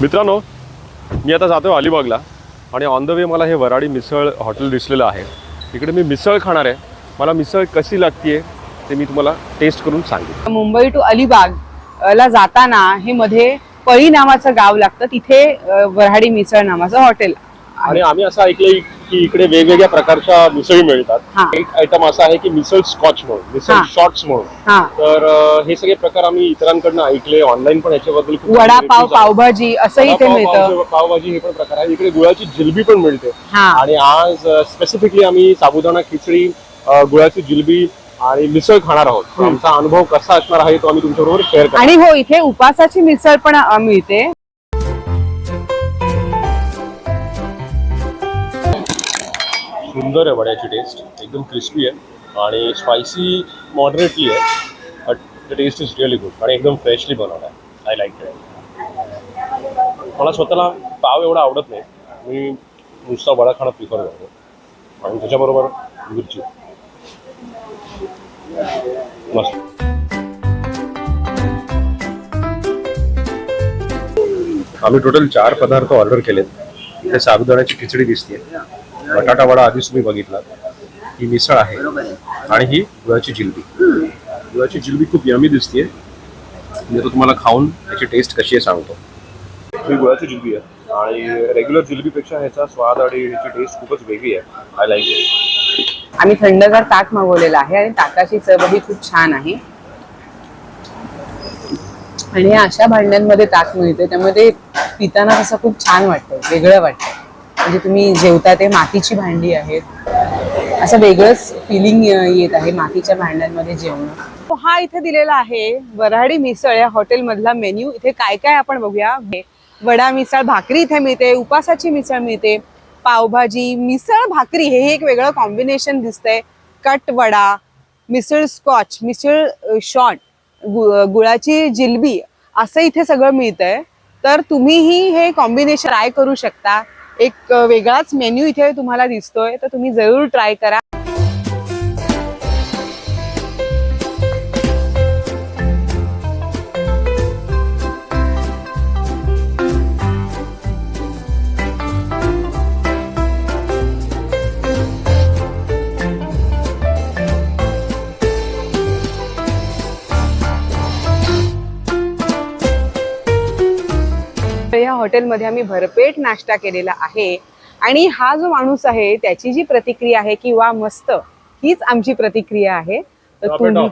मित्रांनो मी आता जातो अलिबागला आणि ऑन द वे मला हे वराडी मिसळ हॉटेल दिसलेलं आहे. इकडे मी मिसळ खाणार आहे. मला मिसळ कशी लागते ते मी तुम्हाला टेस्ट करून सांगेन. मुंबई टू अलिबाग ला जाताना हे मध्ये पळी नावाचं गाव लागतं. तिथे वऱ्हाडी मिसळ नावाचं हॉटेल आणि आम्ही असं ऐकलंय की इकडे वेगवेगळ्या प्रकारच्या मिसळी हा. मिळतात एक आयटम असा आहे की मिसळ स्कॉच म्हणून मिसळ हा. शॉर्ट्स म्हणून. हा. तर अं, हे सगळे प्रकार आम्ही इतरांकडनं ऐकले ऑनलाईन पण याच्याबद्दल खूप वडापाव reviews आहेत. पावभाजी असं इथे वडापाव, मिळतं. पाव- पावभाजी हे पण प्रकार आहे. इकडे गुळाची जिलबी पण मिळते. हा. आणि आज स्पेसिफिकली आम्ही साबुदाणा खिचडी अ, गुळाची जिलबी आणि मिसळ खाणार आहोत. तर आमचा अनुभव कसा असणार आहे तो आम्ही तुमच्याबरोबर शेअर करतो आणि हो इथे उपासाची मिसळ पण अ, मिळते. सुंदर आहे वड्याची टेस्ट एकदम क्रिस्पी आहे. आणि स्पायसी मॉडरेटली आहे but the taste is really good आणि एकदम फ्रेशली बनवला आहे. आय लाईक इट मला स्वतःला पाव एवढा आवडत नाही. मी नुसता वडा खाणं प्रिफर करतो. आणि त्याच्याबरोबर मिरची. मस्त. आम्ही टोटल चार पदार्थ ऑर्डर केलेत. इथे साबुदाण्याची खिचडी दिसते बटाटा वडा आधीच तुम्ही बघितला. ही मिसळ आहे. आणि ही गुळाची जिलबी. गुळाची जिलबी खूप यमी दिसते मी आता तुम्हाला खाऊन याची टेस्ट कशी आहे सांगतो. ही गुळाची जिलबी आहे. आणि रेग्युलर जिलबीपेक्षा ह्याचा स्वाद आणि ह्याची टेस्ट खूपच वेगळी आहे. आय लाईक इट आम्ही थंडगार ताक मागवलेलं आहे आणि ताकाची चव ही खूप छान आहे. आणि अशा भांड्यांमध्ये ताक मिळते त्यामध्ये पिताना असं खूप छान वाटतं वेगळं वाटतं. म्हणजे तुम्ही जेवता ते मातीची भांडी आहेत. असं वेगळंच फिलिंग येत आहे मातीच्या भांड्यांमध्ये जेवण. हा इथे दिलेला आहे वऱ्हाडी मिसळ या हॉटेलमधला मेन्यू. इथे काय काय आपण बघूया? वडा मिसळ भाकरी इथे मिळते उपासाची मिसळ मिळते पावभाजी मिसळ भाकरी हे एक वेगळं कॉम्बिनेशन दिसतंय. Cut vada misal scotch misal shot गु गुळाची जिलबी असं इथे सगळं मिळतंय. तर तुम्हीही हे कॉम्बिनेशन ट्राय करू शकता. एक वेगळाच मेन्यू इथे तुम्हाला दिसतोय तर तुम्ही जरूर ट्राय करा. हॉटेलमध्ये आम्ही भरपेट नाश्ता केलेला आहे. आणि हा जो माणूस आहे त्याची जी प्रतिक्रिया आहे की वा मस्त हीच आमची प्रतिक्रिया आहे. तर तुम्ही.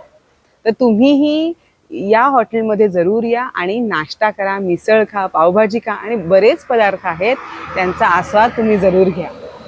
तर तुम्हीही या हॉटेलमध्ये जरूर या आणि नाश्ता करा मिसळ खा पावभाजी खा आणि बरेच पदार्थ आहेत त्यांचा आस्वाद तुम्ही जरूर घ्या.